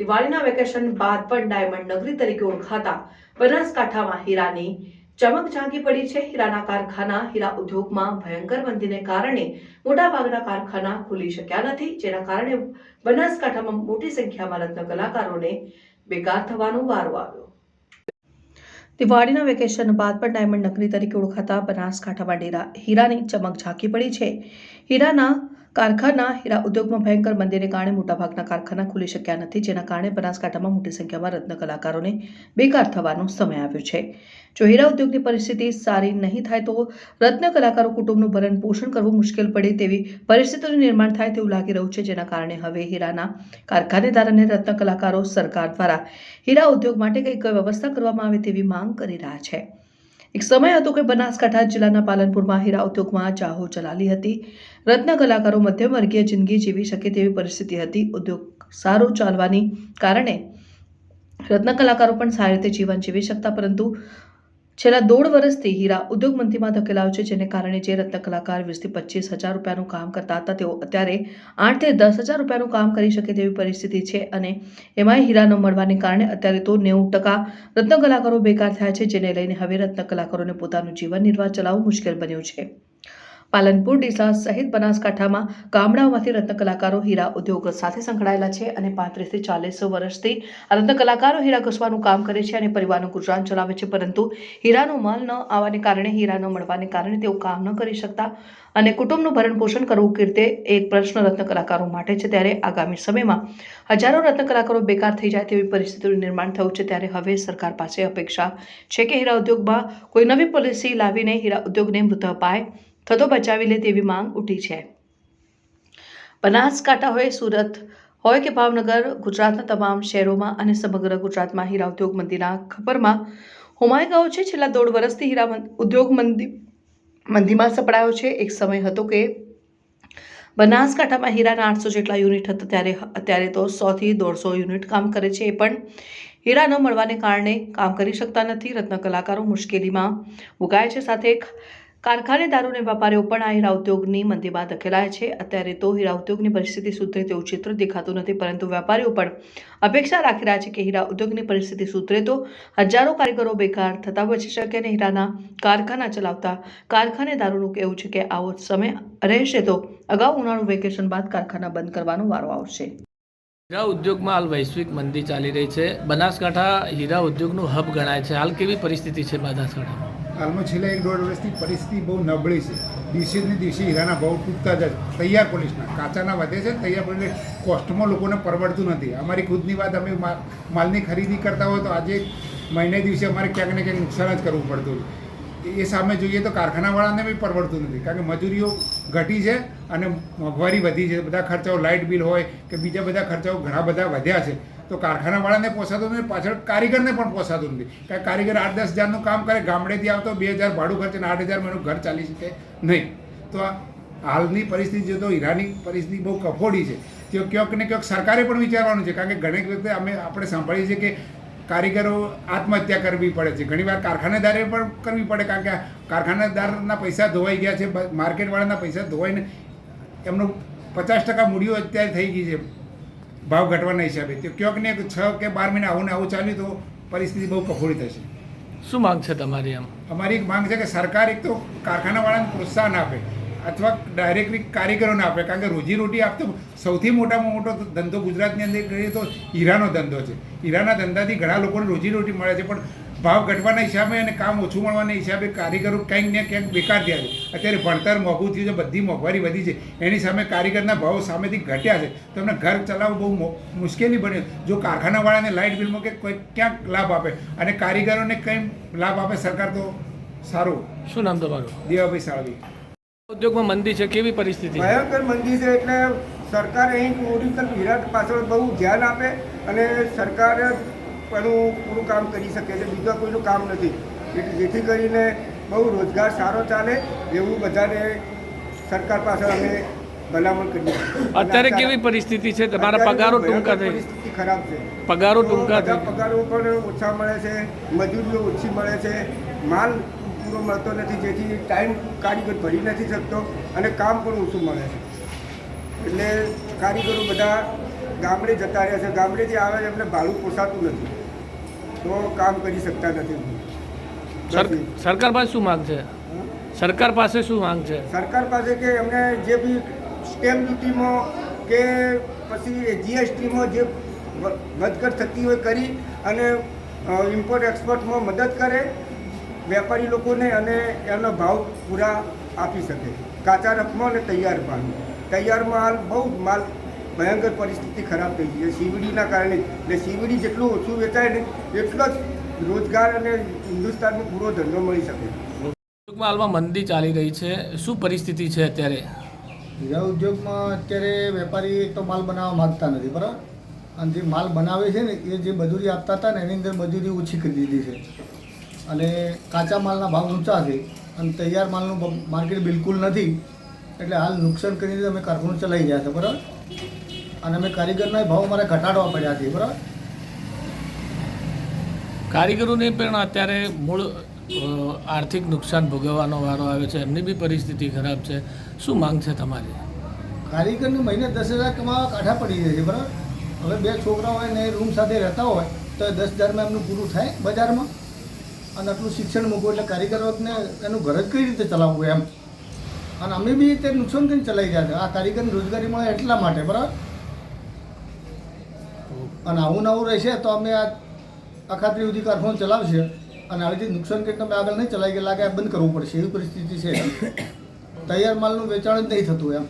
દિવાળીના વેકેશન બાદ પણ ડાયમંડ નગરી તરીકે ઓળખાતા બનાસકાંઠામાં હીરાની ચમક ઝાંકી પડી છે. હીરાના કારખાના હીરા ઉદ્યોગમાં ભયંકર મંદીને કારણે મોટાભાગના કારખાના ખુલી શક્યા નથી, જેના કારણે બનાસકાંઠામાં મોટી સંખ્યામાં રત્ન કલાકારોને બેકાર થવાનો વારો આવ્યો. દિવાળીના વેકેશન બાદ પણ ડાયમંડ નગરી તરીકે ઓળખાતા બનાસકાંઠામાં હીરાની ચમક ઝાંકી પડી છે. હીરાના કારખાના હીરા ઉદ્યોગમાં ભયંકર મંદીને કારણે મોટાભાગના કારખાના ખુલી શક્યા નથી, જેના કારણે બનાસકાંઠામાં મોટી સંખ્યામાં રત્ન કલાકારોને બેકાર થવાનો સમય આવ્યો છે. જો હીરા ઉદ્યોગની પરિસ્થિતિ સારી નહીં થાય તો રત્ન કલાકારો કુટુંબનું ભરણ પોષણ કરવું મુશ્કેલ પડે તેવી પરિસ્થિતિનું નિર્માણ થાય તેવું લાગી રહ્યું છે, જેના કારણે હવે હીરાના કારખાનેદાર અને રત્ન કલાકારો સરકાર દ્વારા હીરા ઉદ્યોગ માટે કંઈક વ્યવસ્થા કરવામાં આવે તેવી માંગ કરી રહ્યા છે. એક સમય હતો કે બનાસકાંઠા જિલ્લાના પાલનપુરમાં હીરા ઉદ્યોગમાં ચાહો ચલાલી હતી. રત્ન કલાકારો મધ્યમ વર્ગીય જિંદગી જીવી શકે તેવી પરિસ્થિતિ હતી. ઉદ્યોગ સારો ચાલવાની કારણે રત્ન કલાકારો પણ સારી રીતે જીવન જીવી શકતા, પરંતુ છેલ્લા દોઢ વર્ષથી હીરા ઉદ્યોગ મંદીમાં ધકેલાયો છે, જેને કારણે જે રત્ન કલાકાર વીસથી પચીસ હજાર રૂપિયાનું કામ કરતા હતા, તેઓ અત્યારે આઠથી દસ હજાર રૂપિયાનું કામ કરી શકે તેવી પરિસ્થિતિ છે અને એમાંય હીરા ન મળવાને કારણે અત્યારે તો નેવું ટકા રત્ન કલાકારો બેકાર થયા છે, જેને લઈને હવે રત્ન કલાકારોને પોતાનું જીવન નિર્વાહ ચલાવવું મુશ્કેલ બન્યું છે. પાલનપુર ડીસા સહિત બનાસકાંઠામાં ગામડાઓમાંથી રત્ન કલાકારો હીરા ઉદ્યોગ સાથે સંકળાયેલા છે અને પાંત્રીસથી ચાલીસ વર્ષથી આ રત્ન કલાકારો હીરા ઘસવાનું કામ કરે છે અને પરિવારનું ગુજરાન ચલાવે છે. પરંતુ હીરાનો માલ ન આવવાને કારણે હીરા ન મળવાને કારણે તેઓ કામ ન કરી શકતા અને કુટુંબનું ભરણ પોષણ કરવું કીર્તે એક પ્રશ્ન રત્ન કલાકારો માટે છે. ત્યારે આગામી સમયમાં હજારો રત્નકલાકારો બેકાર થઈ જાય તેવી પરિસ્થિતિનું નિર્માણ થયું છે. ત્યારે હવે સરકાર પાસે અપેક્ષા છે કે હીરા ઉદ્યોગમાં કોઈ નવી પોલિસી લાવીને હીરા ઉદ્યોગને મૃત અપાય. થતો બચાવી લે તેવી માંગ ઉઠી છે. બનાસકાંઠા હોય સુરત હોય કે ભાવનગર, ગુજરાતના તમામ શહેરોમાં અને સમગ્ર ગુજરાતમાં હીરા ઉદ્યોગ મંદીના ખબરમાં હોમાઈ ગયો છે. છેલ્લા દોઢ વર્ષથી હીરા ઉદ્યોગ મંદી, મંદીમાં સપડાયો છે. એક સમય હતો કે બનાસકાંઠામાં હીરાના આઠસો જેટલા યુનિટ હતા ત્યારે અત્યારે તો સોથી દોઢસો યુનિટ કામ કરે છે. એ પણ હીરા ન મળવાને કારણે કામ કરી શકતા નથી. રત્ન કલાકારો મુશ્કેલીમાં મુકાય છે સાથે કારખાનેદારો અને વેપારીઓ પણ આ હીરા ઉદ્યોગની મંદીમાં ધકેલાય છે. અત્યારે તો હીરા ઉદ્યોગની પરિસ્થિતિ સુધરે તેવું ચિત્ર દેખાતું નથી, પરંતુ વેપારીઓ પણ અપેક્ષા રાખી રહ્યા છે કે હીરા ઉદ્યોગની પરિસ્થિતિ સુધરે તો હજારો કારીગરો બેકાર થતા બચી શકે અને હીરાના કારખાના ચલાવતા કારખાનેદારોનું કહેવું છે કે આવો સમય રહેશે તો અગાઉ ઉનાળુ વેકેશન બાદ કારખાના બંધ કરવાનો વારો આવશે. હીરા ઉદ્યોગમાં હાલ વૈશ્વિક મંદી ચાલી રહી છે. બનાસકાંઠા હીરા ઉદ્યોગનું હબ ગણાય છે. હાલ કેવી પરિસ્થિતિ છે બનાસકાંઠામાં? હાલમાં છેલ્લા એક દોઢ વર્ષથી પરિસ્થિતિ બહુ નબળી છે. દિવસે ને દિવસે હીરાના ભાવ તૂટતા છે. તૈયાર પોલીસના. કાચાના વધે છે તૈયાર પોલીસ કોસ્ટમાં લોકોને પરવડતું નથી. અમારી ખુદની વાત, અમે માલની ખરીદી કરતા હોય તો આજે મહિને દિવસે અમારે ક્યાંક ને ક્યાંક નુકસાન જ કરવું પડતું એ સામે જોઈએ તો કારખાનાવાળાને બી પરવડતું નથી. કારણ કે મજૂરીઓ ઘટી છે અને મોંઘવારી વધી છે. બધા ખર્ચાઓ લાઇટ બિલ હોય કે બીજા બધા ખર્ચાઓ ઘણા બધા વધ્યા છે. તો કારખાનાવાળાને પોસાતું નથી, પાછળ કારીગરને પણ પોસાતું નથી. કારણ કારીગર આઠ દસ હજારનું કામ કરે, ગામડેથી આવતો બે હજાર ભાડું ખર્ચે આઠ હજાર એનું ઘર ચાલી શકે નહીં. તો હાલની પરિસ્થિતિ જો તો હીરાની પરિસ્થિતિ બહુ કફોડી છે. તો ક્યાંક ને ક્યાંક સરકારે પણ વિચારવાનું છે, કારણ કે ઘણી વખતે અમે આપણે સાંભળીએ છીએ કે કારીગરો આત્મહત્યા કરવી પડે છે. ઘણીવાર કારખાનેદારે પણ કરવી પડે, કારણ કે કારખાનેદારના પૈસા ધોવાઈ ગયા છે, માર્કેટવાળાના પૈસા ધોવાઈને એમનું પચાસ ટકા મૂડીઓ અત્યારે થઈ ગઈ છે. ભાવ ઘટવાના હિસાબે. તો ક્યાંક ને છ કે બાર મહિના આવું ને આવું ચાલ્યું તો પરિસ્થિતિ બહુ કફોડી થશે. શું માંગ છે તમારી આમ અમારી એક માંગ છે કે સરકાર એક તો કારખાનાવાળાને પ્રોત્સાહન આપે અથવા ડાયરેક્ટલી કારીગરોને આપે. કારણ કે રોજીરોટી આપતો સૌથી મોટામાં મોટો ધંધો ગુજરાતની અંદર કહીએ તો હીરાનો ધંધો છે. હીરાના ધંધાથી ઘણા લોકોને રોજીરોટી મળે છે. પણ ભાવ ઘટવાના હિસાબે અને કામ ઓછું મળવાના હિસાબે કારીગરો ક્યાંક ને ક્યાંક બેકાર થયા છે. અત્યારે ભણતર મોંઘું થયું છે બધી મોંઘવારી વધી છે. એની સામે કારીગરના ભાવ સામેથી ઘટ્યા છે. તો એમને ઘર ચલાવવું બહુ મો- મુશ્કેલી બને. જો કારખાનાવાળાને લાઇટ બિલમાં કે કોઈ ક્યાંક લાભ આપે અને કારીગરોને કંઈ લાભ આપે સરકાર તો સારું. શું નામ તમારું? દેવાભાઈ સાળવી. ઉદ્યોગમાં મંદી છે કેવી પરિસ્થિતિ ભયંકર મંદી છે એટલે સરકાર અહીં ઓરિજિનલ વિરાટ પાછળ બહુ ધ્યાન આપે અને સરકાર જ એનું પૂરું કામ કરી શકે છે બીજા કોઈનું કામ નથી. એટલે જેથી કરીને બહુ રોજગાર સારો ચાલે એવું બધાને સરકાર પાસે અમે ભલામણ કરીએ અત્યારે કેવી પરિસ્થિતિ છે? તમારા પગારો ટૂંકા થઈ પરિસ્થિતિ ખરાબ છે. પગારો ટૂંકા થઈ પગારો પણ ઓછા મળે છે મજૂરીઓ ઓછી મળે છે માલ પૂરો મળતો નથી જેથી ટાઈમ કારીગર ભરી નથી શકતો અને કામ પણ ઓછું મળે છે. એટલે કારીગરો બધા ગામડે જતા રહે છે. ગામડેથી આવે છે એમને ભાડું પોસાતું નથી. તો કામ કરી શકતા નથી. સર સરકાર પાસે શું માંગ છે? સરકાર પાસે શું માંગ છે? સરકાર પાસે કે એમને જે બી સ્ટેમ્પ ડ્યુટીમાં કે પછી જીએસટીમાં જે વધઘટ થતી હોય કરી અને ઇમ્પોર્ટ એક્સપોર્ટમાં મદદ કરે વેપારી લોકોને અને એનો ભાવ પૂરા આપી શકે. કાચા રફમાં અને તૈયાર માલ. તૈયાર માલ બહુ માલ ભયંકર પરિસ્થિતિ ખરાબ થઈ ગઈ છે. સીવીડીના કારણે એટલે સીવીડી જેટલું ઓછું વેચાય ને એટલો જ રોજગાર અને હિન્દુસ્તાનનો પૂરો ધંધો મળી શકે. ઉદ્યોગમાં હાલમાં મંદી ચાલી રહી છે. શું પરિસ્થિતિ છે અત્યારે? હીરા ઉદ્યોગમાં અત્યારે વેપારી એક તો માલ બનાવવા માગતા નથી બરાબર? અને જે માલ બનાવે છે ને એ જે મજૂરી આપતા હતા ને એની અંદર મજૂરી ઓછી કરી દીધી છે. અને કાચા માલના ભાવ ઊંચા છે અને તૈયાર માલનું માર્કેટ બિલકુલ નથી. એટલે હાલ નુકસાન કરીને અમે કારખાનું ચલાવી ગયા છે બરાબર? અને અમે કારીગરના ભાવ અમારે ઘટાડવા પડ્યા છે બરાબર? કારીગરોને પણ અત્યારે મૂળ આર્થિક નુકસાન ભોગવવાનો વારો આવે છે. એમની બી પરિસ્થિતિ ખરાબ છે. શું માંગ છે તમારી? કારીગરને મહિને દસ હજાર કમાવા કાઢા પડી જાય છે બરાબર? હવે બે છોકરા હોય ને રૂમ સાથે રહેતા હોય તો દસ હજારમાં એમનું પૂરું થાય બજારમાં? અને આટલું શિક્ષણ મૂકવું એટલે કારીગરોને એનું ઘર જ કઈ રીતે ચલાવવું એમ? અને અમે બી તે નુકસાન કરીને ચલાવી રહ્યા છે. આ કારીગરને રોજગારી મળે એટલા માટે બરાબર? અને આવું નવું રહેશે તો અમે આ અખાત્રી સુધી કારખાનું ચલાવશે અને આવી રીતે નુકસાન કરીને અમે આગળ નહીં ચલાવી લાગે બંધ કરવું પડશે, એવી પરિસ્થિતિ છે. તૈયાર માલનું વેચાણ જ નહીં થતું એમ.